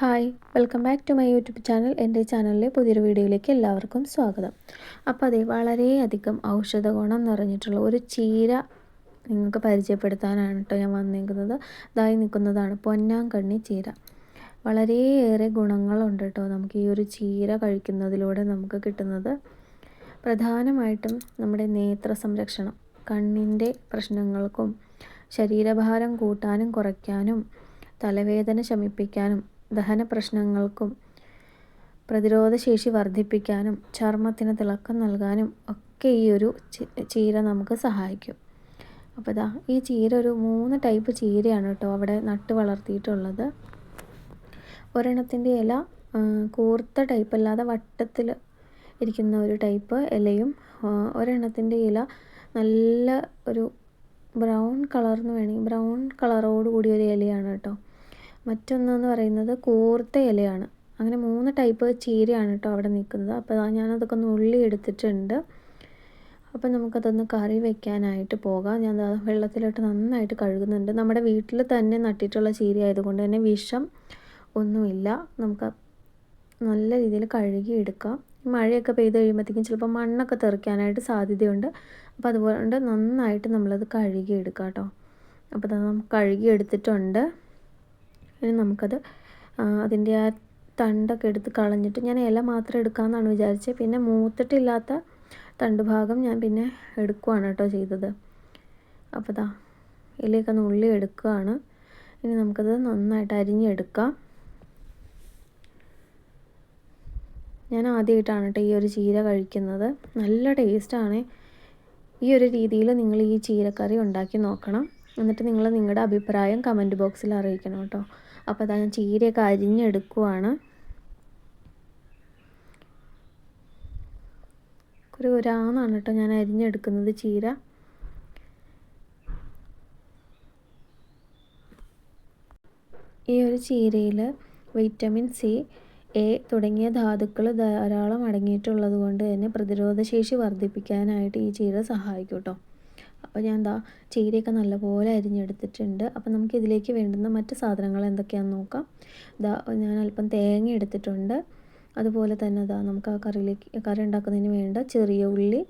Hi welcome back to my YouTube channel. എന്റെ ചാനലിലെ പുതിയൊരു വീഡിയോയിലേക്ക് എല്ലാവർക്കും സ്വാഗതം. അപ്പോൾ അതെ വളരെയധികം ഔഷധ ഗുണം നിറഞ്ഞിട്ടുള്ള ഒരു ചീര നിങ്ങൾക്ക് പരിചയപ്പെടുത്താനാണ് കേട്ടോ ഞാൻ വന്നിരിക്കുന്നത് ഇതായി നിൽക്കുന്നതാണ് പൊന്നാങ്കണ്ണി ചീര. വളരെയേറെ ഗുണങ്ങളുണ്ട് കേട്ടോ നമുക്ക് ഈ ഒരു ചീര കഴിക്കുന്നതിലൂടെ നമുക്ക് കിട്ടുന്നത്. പ്രധാനമായിട്ടും നമ്മുടെ നേത്ര സംരക്ഷണം കണ്ണിന്റെ പ്രശ്നങ്ങൾക്കും ശരീരഭാരം കൂട്ടാനും കുറയ്ക്കാനും തലവേദന ശമിപ്പിക്കാനും ദഹന പ്രശ്നങ്ങൾക്കും പ്രതിരോധശേഷി വർദ്ധിപ്പിക്കാനും ചർമ്മത്തിന് തിളക്കം നൽകാനും ഒക്കെ ഈ ഒരു ചീര നമുക്ക് സഹായിക്കും. അപ്പോൾ ഇതാ ഈ ചീര ഒരു മൂന്ന് ടൈപ്പ് ചീരയാണ് കേട്ടോ അവിടെ നട്ട് വളർത്തിയിട്ടുള്ളത്. ഒരെണ്ണത്തിന്റെ ഇല കൂർത്ത ടൈപ്പ് അല്ലാതെ വട്ടത്തിൽ ഇരിക്കുന്ന ഒരു ടൈപ്പ് ഇലയും ഒരെണ്ണത്തിന്റെ ഇല നല്ല ഒരു ബ്രൗൺ കളർന്ന് വേണമെങ്കിൽ ബ്രൗൺ കളറോട് കൂടിയ ഒരു ഇലയാണ് കേട്ടോ. മറ്റൊന്നെന്ന് പറയുന്നത് കൂർത്ത ഇലയാണ്. അങ്ങനെ മൂന്ന് ടൈപ്പ് ചീരയാണ് കേട്ടോ അവിടെ നിൽക്കുന്നത്. അപ്പോൾ ഞാനതൊക്കെ ഒന്ന് ഉള്ളി എടുത്തിട്ടുണ്ട്. അപ്പോൾ നമുക്കതൊന്ന് കറി വെക്കാനായിട്ട് പോകാം. ഞാൻ വെള്ളത്തിലോട്ട് നന്നായിട്ട് കഴുകുന്നുണ്ട്. നമ്മുടെ വീട്ടിൽ തന്നെ നട്ടിട്ടുള്ള ചീര ആയതുകൊണ്ട് തന്നെ വിഷം ഒന്നുമില്ല. നമുക്ക് നല്ല രീതിയിൽ കഴുകി എടുക്കാം. മഴയൊക്കെ പെയ്ത് കഴിയുമ്പോഴത്തേക്കും ചിലപ്പോൾ മണ്ണൊക്കെ തെറിക്കാനായിട്ട് സാധ്യതയുണ്ട്. അപ്പോൾ അതുകൊണ്ട് നന്നായിട്ട് നമ്മളത് കഴുകി എടുക്കാം കേട്ടോ അപ്പോൾ നമുക്ക് കഴുകി എടുത്തിട്ടുണ്ട്. ഇനി നമുക്കത് അതിന്റെ ആ തണ്ടൊക്കെ എടുത്ത് കളഞ്ഞിട്ട് ഞാൻ ഇല മാത്രം എടുക്കാമെന്നാണ് വിചാരിച്ചത്. പിന്നെ മൂത്തിട്ടില്ലാത്ത തണ്ട് ഭാഗം ഞാൻ പിന്നെ എടുക്കുവാണ് കേട്ടോ ചെയ്തത്. അപ്പോൾ ദാ ഇലയൊക്കെ നുള്ളി എടുക്കുകയാണ്. ഇനി നമുക്കത് നന്നായിട്ട് അരിഞ്ഞെടുക്കാം. ഞാൻ ആദ്യമായിട്ടാണ് കേട്ടോ ഈ ഒരു ചീര കഴിക്കുന്നത്. നല്ല ടേസ്റ്റാണ്. ഈ ഒരു രീതിയിൽ നിങ്ങൾ ഈ ചീരക്കറി ഉണ്ടാക്കി നോക്കണം. എന്നിട്ട് നിങ്ങൾ നിങ്ങളുടെ അഭിപ്രായം കമന്റ് ബോക്സിൽ അറിയിക്കണം കേട്ടോ. അപ്പോൾ അതാ ഞാൻ ചീരയൊക്കെ അരിഞ്ഞെടുക്കുവാണ്. ഒരു ഒരാന്നാണ് കേട്ടോ ഞാൻ അരിഞ്ഞെടുക്കുന്നത് ചീര. ഈ ഒരു ചീരയിൽ വിറ്റമിൻ സി എ തുടങ്ങിയ ധാതുക്കൾ ധാരാളം അടങ്ങിയിട്ടുള്ളത് കൊണ്ട് തന്നെ പ്രതിരോധശേഷി വർദ്ധിപ്പിക്കാനായിട്ട് ഈ ചീര സഹായിക്കും കേട്ടോ. അപ്പോൾ ഞാൻ എന്താ ചീരയൊക്കെ നല്ലപോലെ അരിഞ്ഞെടുത്തിട്ടുണ്ട്. അപ്പോൾ നമുക്ക് ഇതിലേക്ക് വേണ്ടുന്ന മറ്റ് സാധനങ്ങൾ എന്തൊക്കെയാണെന്ന് നോക്കാം. ഇതാ ഞാൻ അല്പം തേങ്ങ എടുത്തിട്ടുണ്ട്. അതുപോലെ തന്നെ ഇതാ നമുക്ക് ആ കറിയിലേക്ക് കറി ഉണ്ടാക്കുന്നതിന് വേണ്ട ചെറിയ ഉള്ളി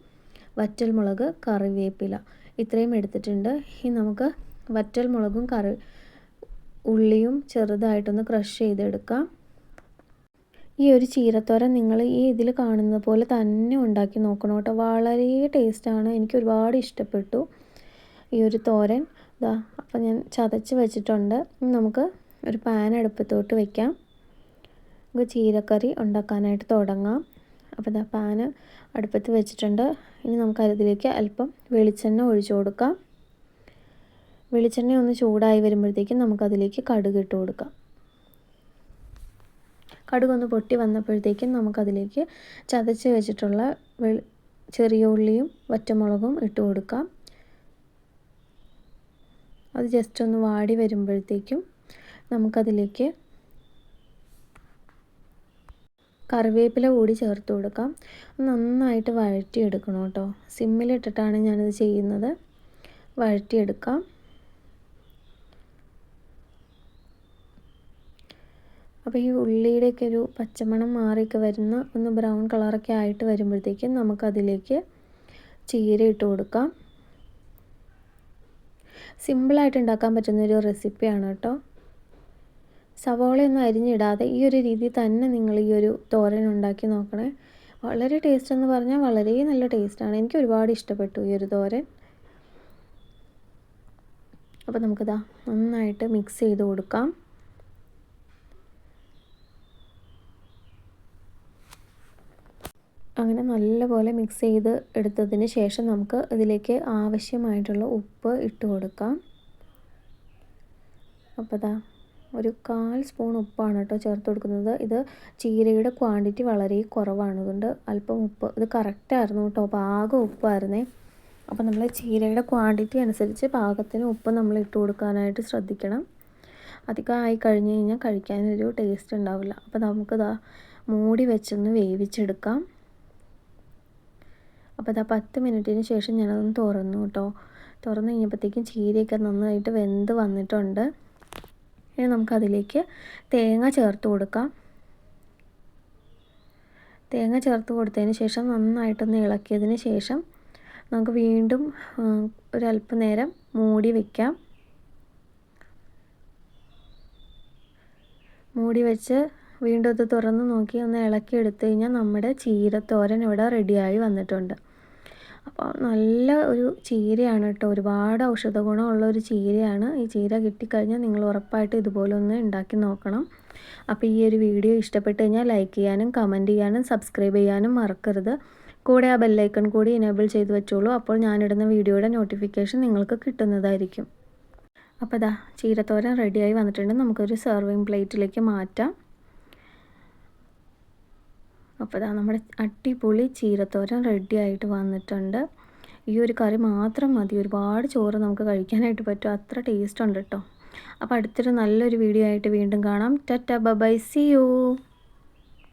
വറ്റൽ മുളക് കറിവേപ്പില ഇത്രയും എടുത്തിട്ടുണ്ട്. ഇനി നമുക്ക് വറ്റൽ മുളകും കറി ഉള്ളിയും ചെറുതായിട്ടൊന്ന് ക്രഷ് ചെയ്തെടുക്കാം. ഈ ഒരു ചീരത്തോരൻ നിങ്ങൾ ഈ ഇതിൽ കാണുന്ന പോലെ തന്നെ ഉണ്ടാക്കി നോക്കണം കേട്ടോ. വളരെ ടേസ്റ്റാണ്. എനിക്ക് ഒരുപാട് ഇഷ്ടപ്പെട്ടു ഈ ഒരു തോരൻ. ഇതാ അപ്പം ഞാൻ ചതച്ച് വെച്ചിട്ടുണ്ട്. നമുക്ക് ഒരു പാൻ അടുപ്പത്തോട്ട് വയ്ക്കാം നമുക്ക് ചീരക്കറി ഉണ്ടാക്കാനായിട്ട് തുടങ്ങാം. അപ്പോൾ ഇതാ പാന് അടുപ്പത്ത് വെച്ചിട്ടുണ്ട്. ഇനി നമുക്ക് അതിലേക്ക് അല്പം വെളിച്ചെണ്ണ ഒഴിച്ചു കൊടുക്കാം. വെളിച്ചെണ്ണ ഒന്ന് ചൂടായി വരുമ്പോഴത്തേക്കും നമുക്കതിലേക്ക് കടുക് ഇട്ട് കൊടുക്കാം. കടുകൊന്ന് പൊട്ടി വന്നപ്പോഴത്തേക്കും നമുക്കതിലേക്ക് ചതച്ച് വെച്ചിട്ടുള്ള ചെറിയ ഉള്ളിയും വറ്റമുളകും ഇട്ട് കൊടുക്കാം. അത് ജസ്റ്റ് ഒന്ന് വാടി വരുമ്പോഴത്തേക്കും നമുക്കതിലേക്ക് കറിവേപ്പില കൂടി ചേർത്ത് കൊടുക്കാം. നന്നായിട്ട് വഴറ്റിയെടുക്കണം കേട്ടോ. സിമ്മിലിട്ടിട്ടാണ് ഞാനിത് ചെയ്യുന്നത്. വഴറ്റിയെടുക്കാം. അപ്പോൾ ഈ ഉള്ളിയുടെയൊക്കെ ഒരു പച്ചമണം മാറിയൊക്കെ വരുന്ന ഒന്ന് ബ്രൗൺ കളറൊക്കെ ആയിട്ട് വരുമ്പോഴത്തേക്കും നമുക്കതിലേക്ക് ചീര ഇട്ട് കൊടുക്കാം. സിമ്പിളായിട്ട് ഉണ്ടാക്കാൻ പറ്റുന്ന ഒരു റെസിപ്പിയാണ് കേട്ടോ. സവോളയൊന്നും അരിഞ്ഞിടാതെ ഈ ഒരു രീതി തന്നെ നിങ്ങൾ ഈ ഒരു തോരൻ ഉണ്ടാക്കി നോക്കണേ. വളരെ ടേസ്റ്റ് എന്ന് പറഞ്ഞാൽ വളരെ നല്ല ടേസ്റ്റാണ് എനിക്ക് ഒരുപാട് ഇഷ്ടപ്പെട്ടു ഈ ഒരു തോരൻ. അപ്പോൾ നമുക്കിതാ നന്നായിട്ട് മിക്സ് ചെയ്ത് കൊടുക്കാം അങ്ങനെ നല്ലപോലെ മിക്സ് ചെയ്ത് എടുത്തതിന് ശേഷം നമുക്ക് ഇതിലേക്ക് ആവശ്യമായിട്ടുള്ള ഉപ്പ് ഇട്ട് കൊടുക്കാം. അപ്പോൾ ഇതാ ഒരു കാൽ സ്പൂൺ ഉപ്പാണ് കേട്ടോ ചേർത്ത് കൊടുക്കുന്നത്. ഇത് ചീരയുടെ ക്വാണ്ടിറ്റി വളരെ കുറവാണ്. അതുകൊണ്ട് അല്പം ഉപ്പ് ഇത് കറക്റ്റായിരുന്നു കേട്ടോ പാകം ഉപ്പായിരുന്നേ. അപ്പോൾ നമ്മൾ ചീരയുടെ ക്വാണ്ടിറ്റി അനുസരിച്ച് പാകത്തിന് ഉപ്പ് നമ്മൾ ഇട്ട് കൊടുക്കാനായിട്ട് ശ്രദ്ധിക്കണം. അധികം ആയി കഴിഞ്ഞ് കഴിഞ്ഞാൽ കഴിക്കാനൊരു ടേസ്റ്റ് ഉണ്ടാവില്ല. അപ്പോൾ നമുക്കിതാ മൂടി വെച്ചൊന്ന് വേവിച്ചെടുക്കാം. അപ്പോൾ അതാ പത്ത് മിനിറ്റിന് ശേഷം ഞാനതൊന്ന് തുറന്നു കേട്ടോ. തുറന്നു കഴിഞ്ഞപ്പോഴത്തേക്കും ചീരയൊക്കെ നന്നായിട്ട് വെന്ത് വന്നിട്ടുണ്ട്. ഇനി നമുക്കതിലേക്ക് തേങ്ങ ചേർത്ത് കൊടുക്കാം. തേങ്ങ ചേർത്ത് കൊടുത്തതിന് ശേഷം നന്നായിട്ടൊന്ന് ഇളക്കിയതിന് ശേഷം നമുക്ക് വീണ്ടും ഒരല്പനേരം മൂടി വയ്ക്കാം മൂടി വെച്ച് വീണ്ടും അത് തുറന്ന് നോക്കി ഒന്ന് ഇളക്കി എടുത്തു കഴിഞ്ഞാൽ നമ്മുടെ ചീരത്തോരൻ ഇവിടെ റെഡിയായി വന്നിട്ടുണ്ട്. അപ്പോൾ നല്ല ഒരു ചീരയാണ് കേട്ടോ. ഒരുപാട് ഔഷധ ഗുണമുള്ള ഒരു ചീരയാണ്. ഈ ചീര കിട്ടിക്കഴിഞ്ഞാൽ നിങ്ങൾ ഉറപ്പായിട്ട് ഇതുപോലെ ഒന്ന് ഉണ്ടാക്കി നോക്കണം. അപ്പോൾ ഈ ഒരു വീഡിയോ ഇഷ്ടപ്പെട്ട് കഴിഞ്ഞാൽ ലൈക്ക് ചെയ്യാനും കമന്റ് ചെയ്യാനും സബ്സ്ക്രൈബ് ചെയ്യാനും മറക്കരുത്. കൂടെ ആ ബെല്ലൈക്കൺ കൂടി എനേബിൾ ചെയ്ത് വെച്ചോളൂ. അപ്പോൾ ഞാനിടുന്ന വീഡിയോയുടെ നോട്ടിഫിക്കേഷൻ നിങ്ങൾക്ക് കിട്ടുന്നതായിരിക്കും. അപ്പോൾ ഇതാ ചീരത്തോരൻ റെഡിയായി വന്നിട്ടുണ്ട്. നമുക്കൊരു സെർവിങ് പ്ലേറ്റിലേക്ക് മാറ്റാം. അപ്പോൾ ഇതാ നമ്മുടെ അടിപൊളി ചീരത്തോരൻ റെഡി ആയിട്ട് വന്നിട്ടുണ്ട്. ഈ ഒരു കറി മാത്രം മതി. ഒരുപാട് ചോറ് നമുക്ക് കഴിക്കാനായിട്ട് പറ്റും. അത്ര ടേസ്റ്റ് ഉണ്ട് കേട്ടോ അപ്പോൾ അടുത്തൊരു നല്ലൊരു വീഡിയോ ആയിട്ട് വീണ്ടും കാണാം. ടറ്റ ബൈ സി യു